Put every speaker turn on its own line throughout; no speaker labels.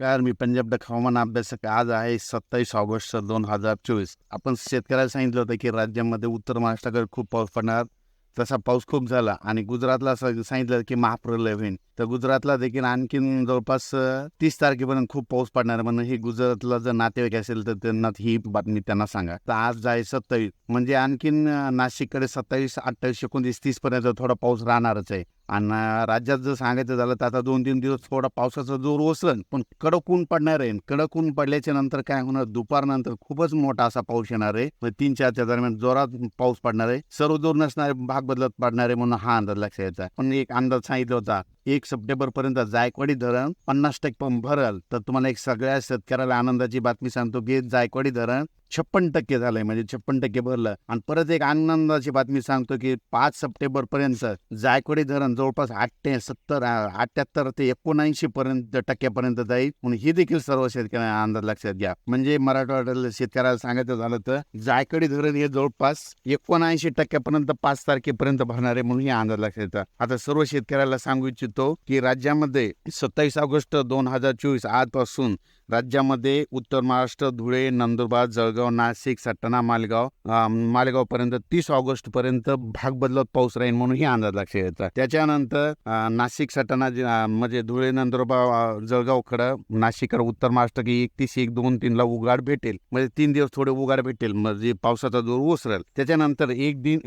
नमस्कार मी पंजाब डक हवामान अभ्यासक आज आहे सत्तावीस ऑगस्ट दोन हजार चोवीस. आपण शेतकऱ्याला सांगितलं होतं की राज्यामध्ये उत्तर महाराष्ट्राकडे खूप पाऊस पडणार. तसा पाऊस खूप झाला आणि गुजरातला असं सांगितलं की महाप्रलय होईल तर गुजरातला देखील आणखीन जवळपास तीस तारखेपर्यंत खूप पाऊस पडणार आहे. म्हणून ही गुजरातला जर नातेवाईक असेल तर त्यांना ही बातमी त्यांना सांगा. तर आज आहे सत्तावीस. म्हणजे आणखीन नाशिककडे सत्तावीस अठ्ठावीस एकोणतीस तीस पर्यंत थोडा पाऊस राहणारच आहे. आणि राज्यात जर सांगायचं झालं तर आता दोन तीन दिवस थोडा पावसाचा जोर ओसरण पण कडक ऊन पडणार आहे. कडक ऊन पडल्याच्या नंतर काय होणार? दुपारनंतर खूपच मोठा असा पाऊस येणार आहे. तीन चारच्या दरम्यान जोरात पाऊस पडणार आहे. सर्व जोर नसणारे भाग बदलत पडणार आहे म्हणून हा अंदाज लक्षात यायचा पण एक अंदाज सांगितला होता एक सप्टेंबर पर्यंत जायकवाडी धरण पन्नास टक्के भरल. तर तुम्हाला एक सगळ्या शेतकऱ्याला आनंदाची बातमी सांगतो की जायकवाडी धरण छप्पन टक्के झालंय म्हणजे छप्पन टक्के भरलं. आणि परत एक आनंदाची बातमी सांगतो की पाच सप्टेंबर पर्यंत जायकवाडी धरण जवळपास आठशे सत्तर अठ्याहत्तर ते एकोणऐंशी पर्यंत टक्क्यापर्यंत जाईल. म्हणून ही देखील सर्व शेतकऱ्यांना अंदाज लक्षात घ्या. म्हणजे मराठवाड्याला शेतकऱ्याला सांगायचं झालं तर जायकवाडी धरण हे जवळपास एकोणऐंशी टक्क्यापर्यंत पाच तारखेपर्यंत भरणार आहे म्हणून हे अंदाज लक्षात येतात आता सर्व शेतकऱ्याला सांगू इच्छितो की राज्यामध्ये सत्तावीस ऑगस्ट दोन हजार चोवीस आजपासून राज्यामध्ये उत्तर महाराष्ट्र धुळे नंदुरबार जळगाव नाशिक सटाणा मालेगाव मालेगाव पर्यंत तीस ऑगस्ट पर्यंत भाग बदलत पाऊस राहील म्हणून ही अंदाज लक्षात येतात त्याच्यानंतर नाशिक सटाणा म्हणजे धुळे नंदुरबार जळगाव जळगावकडं नाशिककडे उत्तर महाराष्ट्र की एकतीस एक दोन तीनला उघाड भेटेल. म्हणजे तीन दिवस थोडे उघाड भेटेल. म्हणजे पावसाचा जोर ओसरेल. त्याच्यानंतर एक दिन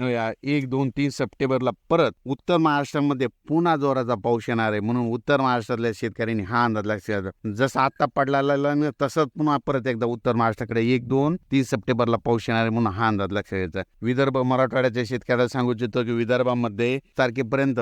एक दोन तीन सप्टेंबरला परत उत्तर महाराष्ट्रामध्ये पुन्हा जोराचा पाऊस येणार आहे म्हणून उत्तर महाराष्ट्रातल्या शेतकऱ्यांनी हा अंदाज लक्षात जसं जसा आता पडलेला आणि तसंच पुन्हा परत एकदा उत्तर महाराष्ट्राकडे. एक दोन तीन सप्टेंबरला पाऊस येणार आहे म्हणून हा अंदाज लक्षात घ्यायचा. विदर्भ मराठवाड्याच्या शेतकऱ्याला सांगू इच्छितो की विदर्भामध्ये तारखेपर्यंत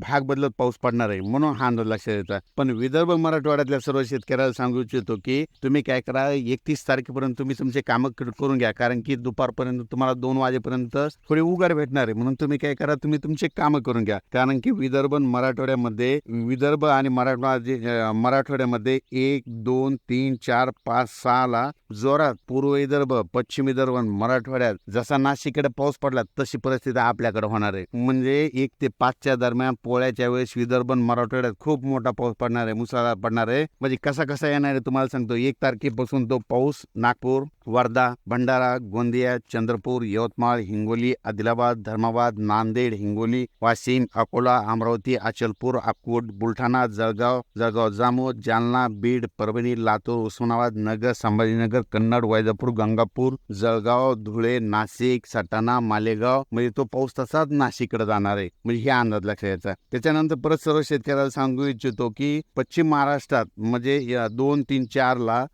भाग बदलत पाऊस पडणार आहे म्हणून हा अंदाज लक्षात घ्यायचा. पण विदर्भ मराठवाड्यातल्या सर्व शेतकऱ्याला सांगू इच्छितो की तुम्ही काय करा एकतीस तारखेपर्यंत तुम्ही तुमचे कामं करून घ्या. कारण की दुपारपर्यंत तुम्हाला दोन वाजेपर्यंत थोडी उगार भेटणार आहे. म्हणून तुम्ही काय करा तुम्ही तुमचे कामं करून घ्या. कारण की विदर्भ मराठवाड्यामध्ये विदर्भ आणि मराठवाडा मराठवाड्यामध्ये एक दोन तीन चार पाच सहाला जोरात पूर्व विदर्भ पश्चिम विदर्भ मराठवाड्यात जसा नाशिककडे पाऊस पडला तशी परिस्थिती आपल्याकडे होणार आहे. म्हणजे एक ते पाचच्या दरम्यान पोळ्याच्या वेळेस विदर्भ मराठवाड्यात खूप मोठा पाऊस पडणार आहे मुसळधार पडणार आहे. म्हणजे कसा कसा येणार आहे तुम्हाला सांगतो. एक तारखेपासून तो पाऊस नागपूर वर्धा भंडारा गोंदिया चंद्रपूर यवतमाळ हिंगोली आदिलाबाद धर्माबाद नांदेड हिंगोली वाशिम अकोला अमरावती अचलपूर अकोट बुलढाणा जळगाव जळगाव जामोद जालना बीड परभणी लातूर उस्मानाबाद नगर संभाजीनगर कन्नड वैजापूर गंगापूर जळगाव धुळे नाशिक सटाणा मालेगाव म्हणजे तो पाऊस तसाच नाशिककडे जाणार आहे. म्हणजे हे अंदाज लक्षात यायचा. त्याच्यानंतर परत सर्व शेतकऱ्याला सांगू इच्छितो की पश्चिम महाराष्ट्रात म्हणजे दोन तीन चार ला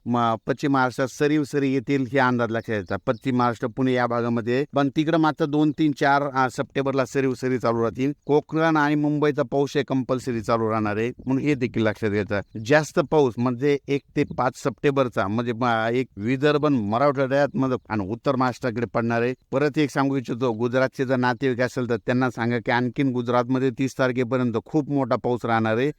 पश्चिम महाराष्ट्रात सरीव सरी येतील हे अंदाज लक्षात यायचा. पश्चिम महाराष्ट्र पुणे या भागामध्ये पण तिकडे मात्र दोन तीन चार सप्टेंबरला सरीव सरी चालू राहतील. कोकण आणि मुंबईचा पाऊस हे कंपल्सरी चालू राहणार आहे. म्हणून हे देखील लक्षात घ्यायचं. जास्त पाऊस म्हणजे एक ते पाच सप्टेंबरचा म्हणजे एक विदर्भ मराठवाड्यात आणि उत्तर महाराष्ट्राकडे पडणार आहे. परत एक सांगू इच्छितो गुजरातचे जर नातेवाईक असेल तर त्यांना सांगा की आणखीन गुजरातमध्ये तीस तारखेपर्यंत खूप मोठा पाऊस राहणार आहे.